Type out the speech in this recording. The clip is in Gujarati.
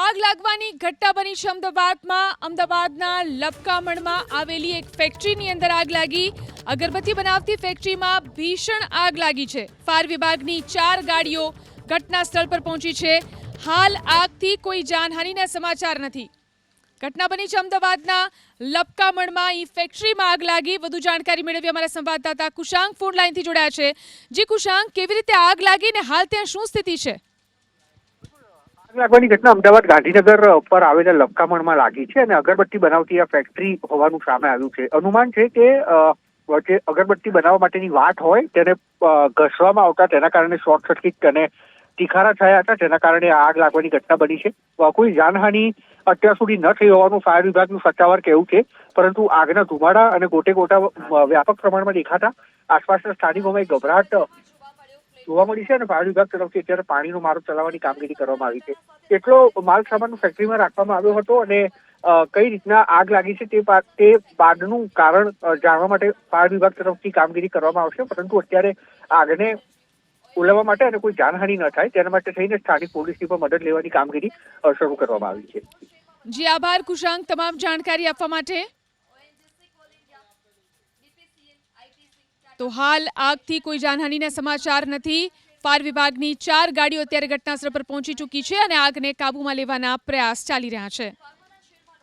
આગ લાગવાની ઘટના બની છે અમદાવાદમાં. અમદાવાદના લપકામણમાં આવેલી એક ફેક્ટરીની અંદર આગ લાગી. અગરબત્તી બનાવતી ફેક્ટરીમાં ભીષણ આગ લાગી છે. ફાયર વિભાગની ચાર ગાડીઓ ઘટના સ્થળ પર પહોંચી છે. હાલ આગથી કોઈ જાનહાનિના સમાચાર નથી. ઘટના બની છે અમદાવાદના લપકામણમાં. ઈ ફેક્ટરીમાં આગ લાગી. વધુ જાણકારી મેળવી અમારા સંવાદદાતા કુશાંક ફોન લાઈનથી જોડાયા છે. જી કુશાંક કેવી રીતે આગ લાગી ને હાલ ત્યાં શું સ્થિતિ છે? લાગવાની ઘટના અમદાવાદ ગાંધીનગર પર આવેલા લપકામણમાં લાગી છે અને અગરબત્તી બનાવતી આ ફેક્ટરી હોવાનું સામે આવ્યું છે. અનુમાન છે કે જે અગરબત્તી બનાવવા માટેની વાટ હોય, તેને ઘસવામાં આવતા તેના કારણે શોર્ટ સર્કિટ અને તીખારા થયા હતા તેના કારણે આગ લાગવાની ઘટના બની છે. કોઈ જાનહાનિ અત્યાર સુધી ન થઈ હોવાનું ફાયર વિભાગનું સત્તાવાર કહેવું છે, પરંતુ આગના ધુમાડા અને ગોટે ગોટા વ્યાપક પ્રમાણમાં દેખાતા આસપાસના સ્થાનિકોમાં ગભરાટ જોવા મળી છે અને ફાયર વિભાગ તરફથી અત્યારે પાણીનો મારો ચલાવવાની કામગીરી કરવામાં આવી છે. એટલો માલ સામાન ફેક્ટરીમાં રાખવામાં આવ્યો હતો અને કઈ રીતના આગ લાગી છે તે તે બાદનું કારણ જાણવા માટે ફાયર વિભાગ તરફથી કામગીરી કરવામાં આવશે. પરંતુ અત્યારે આગને ઓલવવા માટે અને કોઈ જાનહાનિ ન થાય, તેના માટે થઈને સ્થાનિક પોલીસની પણ મદદ લેવાની કામગીરી શરૂ કરવામાં આવી છે. જી, આભાર કુશાંક તમામ જાણકારી આપવા માટે તો હાલ આગથી કોઈ જાનહાનિના સમાચાર નથી. ફાયર વિભાગની ચાર ગાડીઓ અત્યારે ઘટનાસ્થળ પર પહોંચી ચૂકી છે અને આગને કાબૂમાં લેવાના પ્રયાસ ચાલી રહ્યા છે.